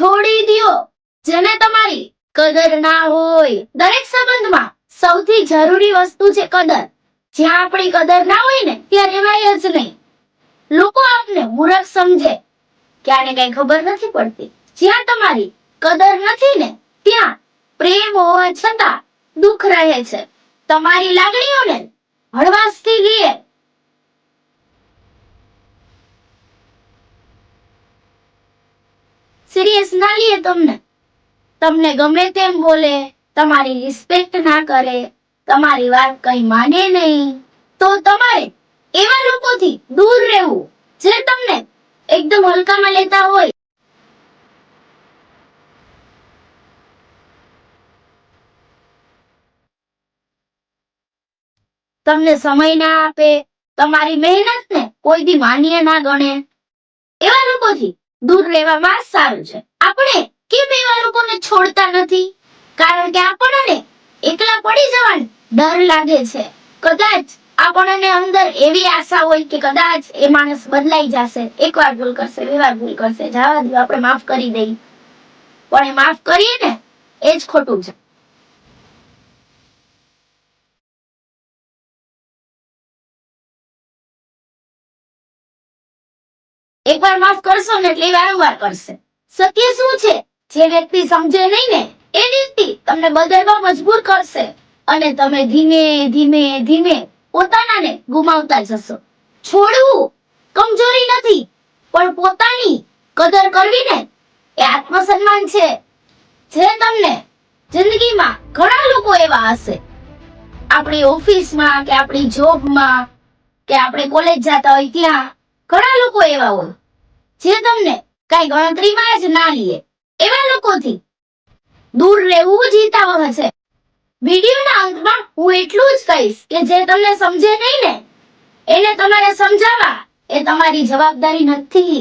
છોડી દો જેને તમારી કદર ના હોય. દરેક સંબંધમાં સૌથી જરૂરી વસ્તુ છે કદર. જ્યાં આપણી કદર ના હોય ને, ત્યાં રેવાય જ નહીં. લોકો આપને મૂર્ખ સમજે. ક્યારે કઈ ખબર નથી પડતી. જ્યાં તમારી કદર નથી ને, ત્યાં પ્રેમ હોવા છતાં દુઃખ રહે છે. તમારી લાગણીઓને હળવાશથી લે સિરિયસ ના લે તમને. તમને ગમે તેમ બોલે, તમારી રિસ્પેક્ટ ના કરે, તમારી વાત કઈ માને નહીં. તો તમારે એવા લોકોથી દૂર રહેવું, જે તમને એકદમ હલકામાં લેતા હોય. તમને સમય ના આપે, તમારી મહેનત ને કોઈ દી માન્ય ના ગણે. એવા લોકોથી દૂર રહેવામાં સારું છે. આપણે કેમ એવા લોકોને છોડતા નથી? કારણ કે આપણને એકલા પડી જવાનો ડર લાગે છે. કદાચ આપણને અંદર એવી આશા હોય કે કદાચ એ માણસ બદલાઈ જશે. એકવાર ભૂલ કરશે, બે વાર ભૂલ કરશે. જવા દો, આપણે માફ કરી દઈએ. પણ એ માફ કરીએ ને, એ જ ખોટું છે. એકવાર માફ કરશો ને એટલે વારંવાર કરશે. સત્ય શું છે? જે વ્યક્તિ સમજે નહીં ને, એ વ્યક્તિ તમને બદલવા મજબૂર કરશે. અને તમે ધીમે ધીમે ધીમે પોતાનાને ગુમાવતા જશો. છોડવું કમજોરી નથી, પણ પોતાની કદર કરવી ને, એ આત્મસન્માન છે. જે તમને જિંદગીમાં ઘણા લોકો એવા હશે. આપણી ઓફિસમાં કે આપણી જોબમાં, કે આપણે કોલેજ જતા હોય ત્યાં ઘણા લોકો એવા હોય, જે તમને કઈ ગણતરીમાં જ ના લીએ એવા લોકોથી દૂર રહેવું જ હોય છે. વિડીયોના અંતમાં હું એટલું જ કહીશ કે જે તમને સમજે નહીં ને, એને તમારે સમજાવવા એ તમારી જવાબદારી નથી.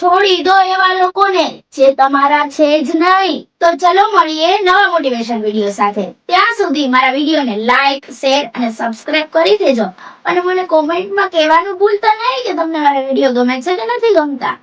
છોડી દો એવા લોકોને, જે તમારા છે જ નહીં. તો ચલો મળીએ નવા મોટિવેશન વીડિયો સાથે. ત્યાં સુધી મારા વિડીયોને લાઈક શેર અને સબસ્ક્રાઇબ કરી દેજો. અને મને કોમેન્ટમાં કહેવાનું ભૂલતા નહીં કે તમને મારા વીડિયો ગમે છે કે નથી ગમતા.